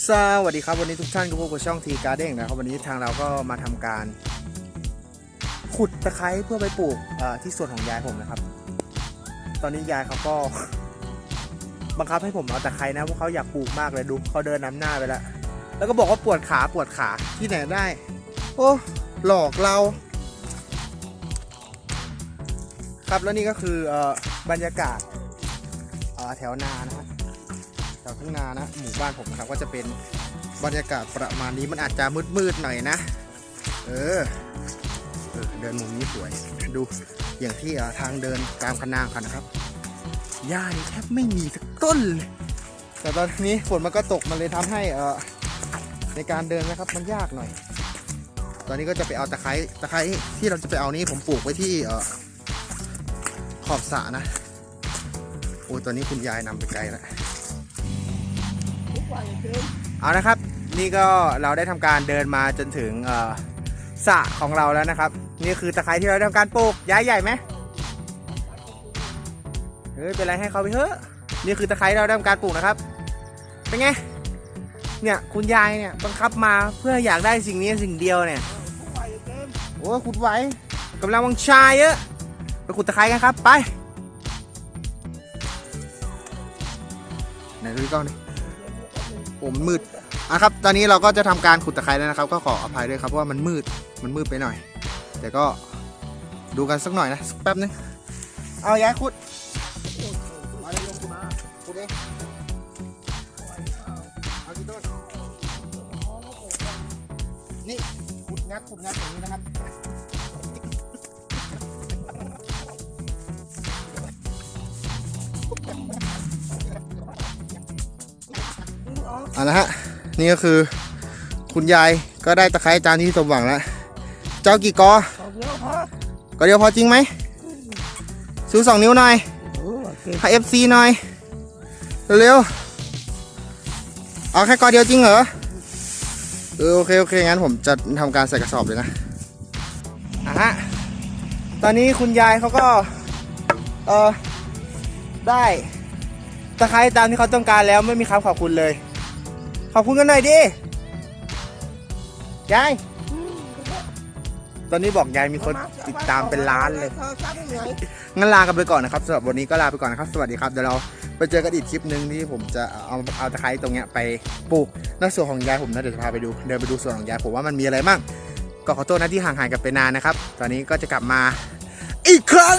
สวัสดีครับวันนี้ทุกท่านก็พบกับช่องทีการ์เด้งนะครับวันนี้ทางเราก็มาทำการ ขุดตะไคร้เพื่อไปปลูกที่สวนของยายผมนะครับ ตอนนี้ยายเขาก็ บังคับให้ผมเอาตะไคร้นะเพราะเขาอยากปลูกมากเลยดูเขาเดินนำหน้าไปแล้วแล้วก็บอกว่าปวดขาปวดขาที่ไหนได้ โอ้หลอกเรา ครับแล้วนี่ก็คืออบรรยากาศแถวนานะครับ แถวทุ่งนานะ หมู่บ้านผมนะครับก็จะเป็นบรรยากาศประมาณนี้มันอาจจะมืดๆหน่อยนะ เออเออเดินมุมนี้สวย ดูอย่างที่ทางเดินตามคะนางกันนะครับหญ้านี่แทบไม่มีสักต้นเลยแต่ตอนนี้ฝนมันก็ตกมันเลยทำให้เออในการเดินนะครับมันยากหน่อย ตอนนี้ก็จะไปเอาตะไคร้ตะไคร้ที่เราจะไปเอานี้ผมปลูกไว้ที่เออขอบสระนะโอ้ตอนนี้คุณยายนำไปไกลแล้ว เอานะครับ นี่ก็เราได้ทำการเดินมาจนถึงสระของเราแล้วนะครับ นี่คือตะไคร้ที่เราได้ทำการปลูกย้ายใหญ่ไหมเฮ้ยเป็นไรให้เขาไปเถอะนี่คือตะไคร้เราได้ทำการปลูกนะครับ เป็นไงเนี่ยคุณยายเนี่ยบังคับมาเพื่ออยากได้สิ่งนี้สิ่งเดียวเนี่ยโอ้ขุดไหวกำลังวังชายเยอะไปขุดตะไคร้กันครับ ไปไหนดูดิกล้องดิ อ้มันมืดอะครับ ตอนนี้เราก็จะทำการขุดตะไคร้แล้วนะครับ ก็ขออภัยด้วยครับเพราะว่ามันมืดมันมืดไปหน่อย แต่ก็ดูกันสักหน่อยนะสักแป๊บนึงเอาย้ายขุดมาเลยลงมาขุดเองเอากี่ต้นนี่ขุดงัดขุดงัดอย่างนี้นะครับ เอาละฮะนี่ก็คือคุณยายก็ได้ตะไคร้จานที่สมหวังแล้ว เจ้ากี่กอก็เดียวพอจริงไหมซื้อสองนิ้วหน่อยให้เอฟซีหน่อย เร็วๆเอาแค่กอเดียวจริงเหรอเออโอเคโอเคงั้นผมจะทำการใส่กระสอบเลยนะอะฮะตอนนี้คุณยายเขาก็เออได้ตะไคร้ตามที่เขาต้องการแล้วไม่มีคำขอบคุณเลย ขอบคุณกันหน่อยดิ ยาย ตอนนี้บอกยายมีคนติดตามเป็นล้านเลย งั้นลากันไปก่อนนะครับสำหรับวันนี้ก็ลาไปก่อนนะครับ สวัสดีครับ เดี๋ยวเราไปเจอกันอีกคลิปหนึ่งที่ผมจะเอาเอาตะไคร้ตรงเนี้ยไปปลูกในส่วนของยายผมนะเดี๋ยวจะพาไปดู เดินไปดูส่วนของยายผมว่ามันมีอะไรบ้าง ก็ขอโทษนะที่ห่างหายกันไปนานนะครับ ตอนนี้ก็จะกลับมาอีกครั้ง